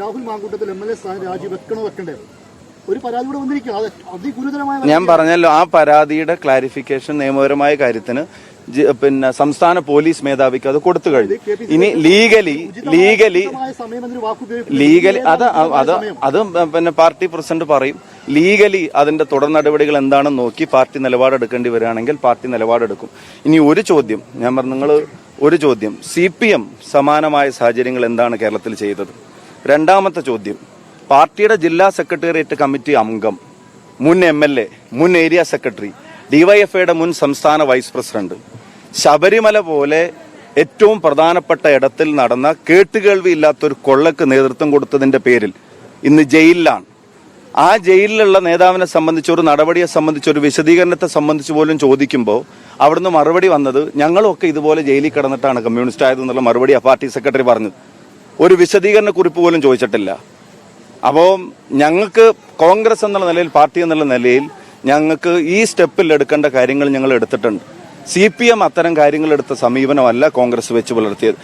Rahul Mamkootathil M L A സ്ഥാനം രാജിവെക്കണോ വെക്കണ്ടേ? ഒരു പരാതി കൂടെ വന്നിരിക്കുക അത് അതിഗുരുതരമായ ഞാൻ പറഞ്ഞല്ലോ ആ പരാതിയുടെ ക്ലാരിഫിക്കേഷൻ നിയമപരമായ കാര്യത്തിന് പിന്നെ സംസ്ഥാന പോലീസ് മേധാവിക്ക് അത് കൊടുത്തു കഴിഞ്ഞു. ഇനി ലീഗലി ലീഗലി ലീഗലി അത് അത് അത് പിന്നെ പാർട്ടി പ്രസിഡന്റ് പറയും ലീഗലി അതിന്റെ തുടർ നടപടികൾ എന്താണെന്ന് നോക്കി പാർട്ടി നിലപാടെടുക്കേണ്ടി വരികയാണെങ്കിൽ പാർട്ടി നിലപാടെടുക്കും. ഇനി ഒരു ചോദ്യം ഞാൻ പറഞ്ഞു നിങ്ങൾ ഒരു ചോദ്യം. സി പി എം സമാനമായ സാഹചര്യങ്ങൾ എന്താണ് കേരളത്തിൽ ചെയ്തത്? രണ്ടാമത്തെ ചോദ്യം. പാർട്ടിയുടെ ജില്ലാ സെക്രട്ടേറിയറ്റ് കമ്മിറ്റി അംഗം മുൻ എം എൽ എ മുൻ ഏരിയ സെക്രട്ടറി ഡിവൈഎഫ്ഐയുടെ മുൻ സംസ്ഥാന വൈസ് പ്രസിഡന്റ്. ശബരിമല പോലെ ഏറ്റവും പ്രധാനപ്പെട്ട ഇടത്തിൽ നടന്ന കേട്ടുകേൾവി ഇല്ലാത്തൊരു കൊള്ളക്ക് നേതൃത്വം കൊടുത്തതിന്റെ പേരിൽ ഇന്ന് ജയിലിലാണ്. ആ ജയിലിലുള്ള നേതാവിനെ സംബന്ധിച്ച് ഒരു നടപടിയെ സംബന്ധിച്ച് ഒരു വിശദീകരണത്തെ സംബന്ധിച്ച് പോലും ചോദിക്കുമ്പോൾ അവിടുന്ന് മറുപടി വന്നത് ഞങ്ങളൊക്കെ ഇതുപോലെ ജയിലിൽ കിടന്നിട്ടാണ് കമ്മ്യൂണിസ്റ്റ് ആയതെന്നുള്ള മറുപടി പാർട്ടി സെക്രട്ടറി പറഞ്ഞത്. ഒരു വിശദീകരണ കുറിപ്പ് പോലും ചോദിച്ചിട്ടില്ല. അപ്പോൾ ഞങ്ങൾക്ക് കോൺഗ്രസ് എന്നുള്ള നിലയിൽ പാർട്ടി എന്നുള്ള നിലയിൽ ഞങ്ങൾക്ക് ഈ സ്റ്റെപ്പിൽ എടുക്കേണ്ട കാര്യങ്ങൾ ഞങ്ങൾ എടുത്തിട്ടുണ്ട്. സി പി എം അത്തരം കാര്യങ്ങൾ എടുത്ത സമീപനമല്ല കോൺഗ്രസ് വെച്ച് പുലർത്തിയത്.